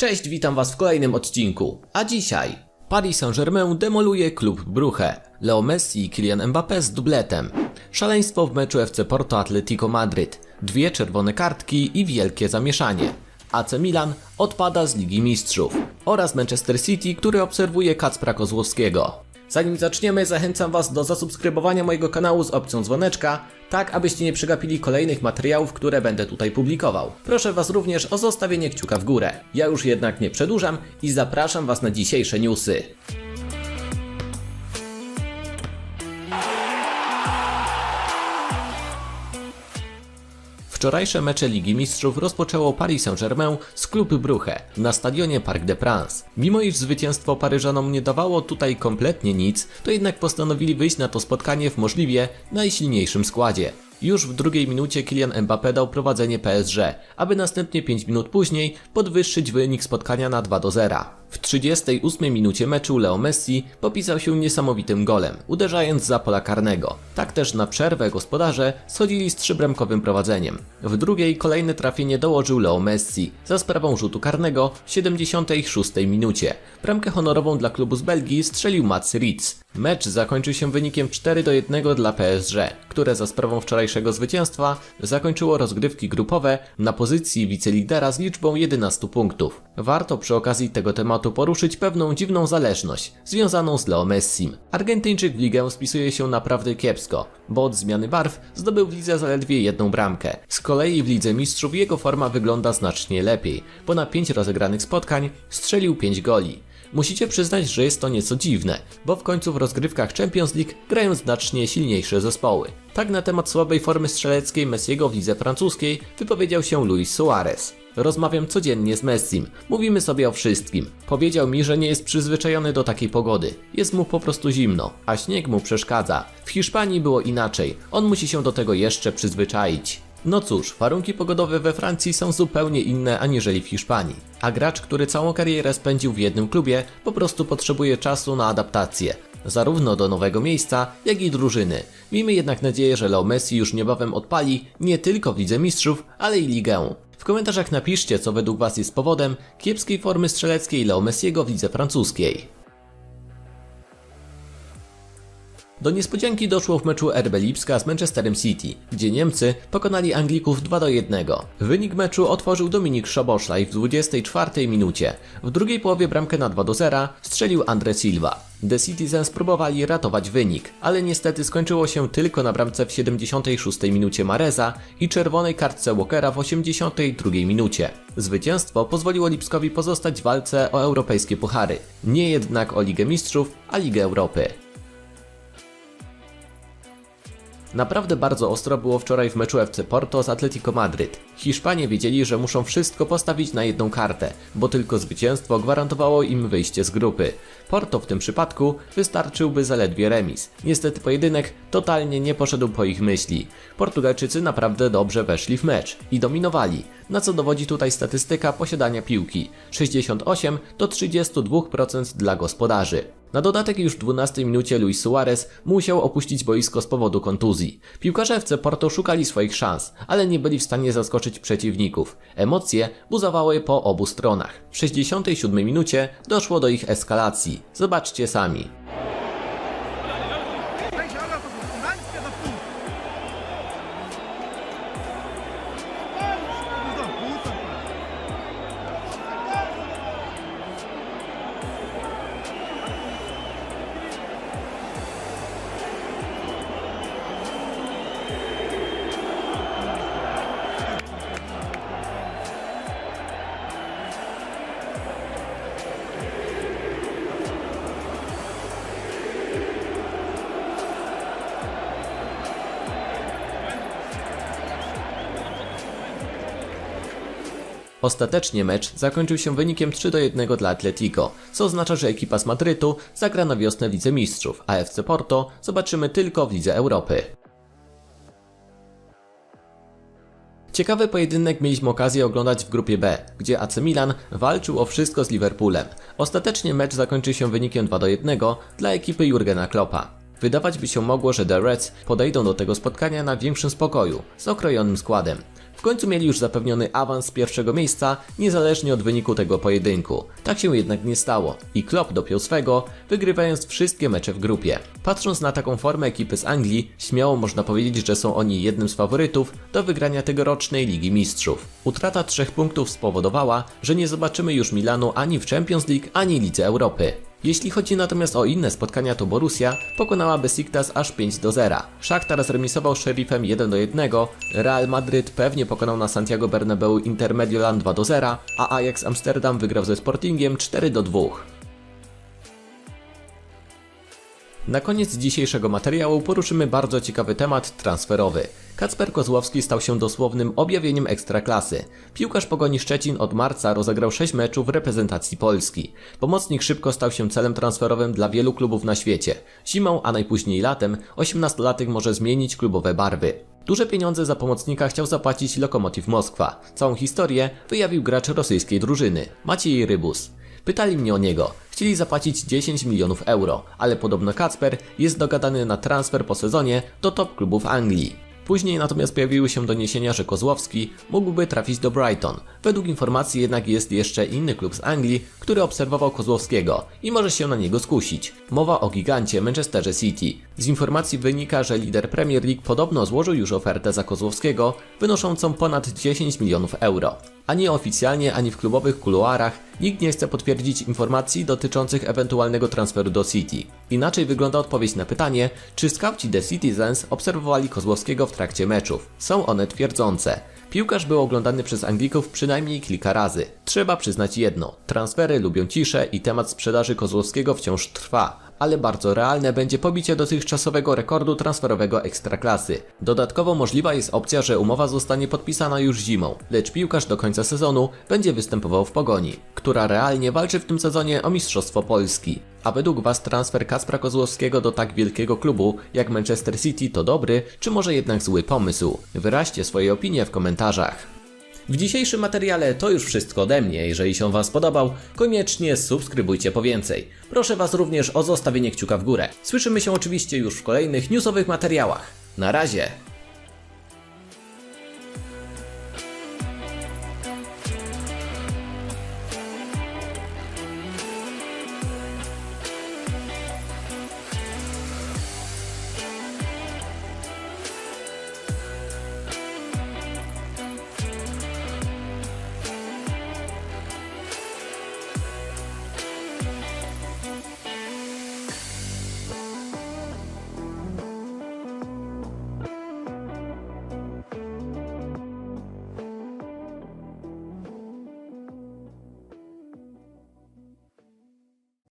Cześć, witam was w kolejnym odcinku. A dzisiaj Paris Saint-Germain demoluje klub Bruche. Leo Messi i Kylian Mbappé z dubletem. Szaleństwo w meczu FC Porto Atletico Madryt. Dwie czerwone kartki i wielkie zamieszanie. AC Milan odpada z Ligi Mistrzów. Oraz Manchester City, który obserwuje Kacpra Kozłowskiego. Zanim zaczniemy, zachęcam Was do zasubskrybowania mojego kanału z opcją dzwoneczka, tak abyście nie przegapili kolejnych materiałów, które będę tutaj publikował. Proszę Was również o zostawienie kciuka w górę. Ja już jednak nie przedłużam i zapraszam Was na dzisiejsze newsy. Wczorajsze mecze Ligi Mistrzów rozpoczęło Paris Saint-Germain z klubu Bruche na stadionie Parc des Princes. Mimo iż zwycięstwo Paryżanom nie dawało tutaj kompletnie nic, to jednak postanowili wyjść na to spotkanie w możliwie najsilniejszym składzie. Już w drugiej minucie Kylian Mbappé dał prowadzenie PSG, aby następnie 5 minut później podwyższyć wynik spotkania na 2 do 0. W 38 minucie meczu Leo Messi popisał się niesamowitym golem, uderzając za pola karnego. Tak też na przerwę gospodarze schodzili z trzybramkowym prowadzeniem. W drugiej kolejne trafienie dołożył Leo Messi za sprawą rzutu karnego w 76 minucie. Bramkę honorową dla klubu z Belgii strzelił Mats Ritz. Mecz zakończył się wynikiem 4 do 1 dla PSG, które za sprawą wczorajszego zwycięstwa zakończyło rozgrywki grupowe na pozycji wicelidera z liczbą 11 punktów. Warto przy okazji tego tematu poruszyć pewną dziwną zależność związaną z Leo Messim. Argentyńczyk w ligę spisuje się naprawdę kiepsko, bo od zmiany barw zdobył w lidze zaledwie jedną bramkę. Z kolei w Lidze Mistrzów jego forma wygląda znacznie lepiej, bo na 5 rozegranych spotkań strzelił 5 goli. Musicie przyznać, że jest to nieco dziwne, bo w końcu w rozgrywkach Champions League grają znacznie silniejsze zespoły. Tak na temat słabej formy strzeleckiej Messiego w lidze francuskiej wypowiedział się Luis Suarez. Rozmawiam codziennie z Messim, mówimy sobie o wszystkim. Powiedział mi, że nie jest przyzwyczajony do takiej pogody. Jest mu po prostu zimno, a śnieg mu przeszkadza. W Hiszpanii było inaczej, on musi się do tego jeszcze przyzwyczaić. No cóż, warunki pogodowe we Francji są zupełnie inne aniżeli w Hiszpanii. A gracz, który całą karierę spędził w jednym klubie, po prostu potrzebuje czasu na adaptację. Zarówno do nowego miejsca, jak i drużyny. Miejmy jednak nadzieję, że Leo Messi już niebawem odpali nie tylko w Lidze Mistrzów, ale i Ligę. W komentarzach napiszcie, co według Was jest powodem kiepskiej formy strzeleckiej Leo Messiego w lidze francuskiej. Do niespodzianki doszło w meczu RB Lipska z Manchesterem City, gdzie Niemcy pokonali Anglików 2 do 1. Wynik meczu otworzył Dominik Szoboszlaj w 24 minucie. W drugiej połowie bramkę na 2 do 0 strzelił Andre Silva. The Citizens próbowali ratować wynik, ale niestety skończyło się tylko na bramce w 76 minucie Mareza i czerwonej kartce Walkera w 82 minucie. Zwycięstwo pozwoliło Lipskowi pozostać w walce o europejskie puchary, nie jednak o Ligę Mistrzów, a Ligę Europy. Naprawdę bardzo ostro było wczoraj w meczu FC Porto z Atletico Madryt. Hiszpanie wiedzieli, że muszą wszystko postawić na jedną kartę, bo tylko zwycięstwo gwarantowało im wyjście z grupy. Porto w tym przypadku wystarczyłby zaledwie remis. Niestety pojedynek totalnie nie poszedł po ich myśli. Portugalczycy naprawdę dobrze weszli w mecz i dominowali, na co dowodzi tutaj statystyka posiadania piłki 68 do 32% dla gospodarzy. Na dodatek już w 12 minucie Luis Suarez musiał opuścić boisko z powodu kontuzji. Piłkarze FC Porto szukali swoich szans, ale nie byli w stanie zaskoczyć przeciwników. Emocje buzowały po obu stronach. W 67 minucie doszło do ich eskalacji. Zobaczcie sami. Ostatecznie mecz zakończył się wynikiem 3 do 1 dla Atletico, co oznacza, że ekipa z Madrytu zagra na wiosnę w Lidze Mistrzów, a FC Porto zobaczymy tylko w Lidze Europy. Ciekawy pojedynek mieliśmy okazję oglądać w grupie B, gdzie AC Milan walczył o wszystko z Liverpoolem. Ostatecznie mecz zakończył się wynikiem 2 do 1 dla ekipy Jurgena Kloppa. Wydawać by się mogło, że The Reds podejdą do tego spotkania na większym spokoju, z okrojonym składem. W końcu mieli już zapewniony awans z pierwszego miejsca, niezależnie od wyniku tego pojedynku. Tak się jednak nie stało i Klopp dopiął swego, wygrywając wszystkie mecze w grupie. Patrząc na taką formę ekipy z Anglii, śmiało można powiedzieć, że są oni jednym z faworytów do wygrania tegorocznej Ligi Mistrzów. Utrata trzech punktów spowodowała, że nie zobaczymy już Milanu ani w Champions League, ani Lidze Europy. Jeśli chodzi natomiast o inne spotkania, to Borussia pokonała Besiktas aż 5 do 0. Shakhtar zremisował Sheriffem 1 do 1, Real Madryt pewnie pokonał na Santiago Bernabeu Inter Mediolan 2 do 0, a Ajax Amsterdam wygrał ze Sportingiem 4 do 2. Na koniec dzisiejszego materiału poruszymy bardzo ciekawy temat transferowy. Kacper Kozłowski stał się dosłownym objawieniem ekstraklasy. Piłkarz Pogoni Szczecin od marca rozegrał 6 meczów w reprezentacji Polski. Pomocnik szybko stał się celem transferowym dla wielu klubów na świecie. Zimą, a najpóźniej latem, 18-latek może zmienić klubowe barwy. Duże pieniądze za pomocnika chciał zapłacić Lokomotiv Moskwa. Całą historię wyjawił gracz rosyjskiej drużyny, Maciej Rybus. Pytali mnie o niego. Chcieli zapłacić 10 milionów euro, ale podobno Kacper jest dogadany na transfer po sezonie do top klubów Anglii. Później natomiast pojawiły się doniesienia, że Kozłowski mógłby trafić do Brighton. Według informacji jednak jest jeszcze inny klub z Anglii, który obserwował Kozłowskiego i może się na niego skusić. Mowa o gigancie Manchesterze City. Z informacji wynika, że lider Premier League podobno złożył już ofertę za Kozłowskiego, wynoszącą ponad 10 milionów euro. Ani oficjalnie, ani w klubowych kuluarach nikt nie chce potwierdzić informacji dotyczących ewentualnego transferu do City. Inaczej wygląda odpowiedź na pytanie, czy skauci The Citizens obserwowali Kozłowskiego w trakcie meczów. Są one twierdzące. Piłkarz był oglądany przez Anglików przynajmniej kilka razy. Trzeba przyznać jedno: transfery lubią ciszę i temat sprzedaży Kozłowskiego wciąż trwa, ale bardzo realne będzie pobicie dotychczasowego rekordu transferowego ekstraklasy. Dodatkowo możliwa jest opcja, że umowa zostanie podpisana już zimą, lecz piłkarz do końca sezonu będzie występował w Pogoni, która realnie walczy w tym sezonie o Mistrzostwo Polski. A według Was transfer Kaspra Kozłowskiego do tak wielkiego klubu jak Manchester City to dobry, czy może jednak zły pomysł? Wyraźcie swoje opinie w komentarzach. W dzisiejszym materiale to już wszystko ode mnie. Jeżeli się Wam spodobał, koniecznie subskrybujcie po więcej. Proszę Was również o zostawienie kciuka w górę. Słyszymy się oczywiście już w kolejnych newsowych materiałach. Na razie!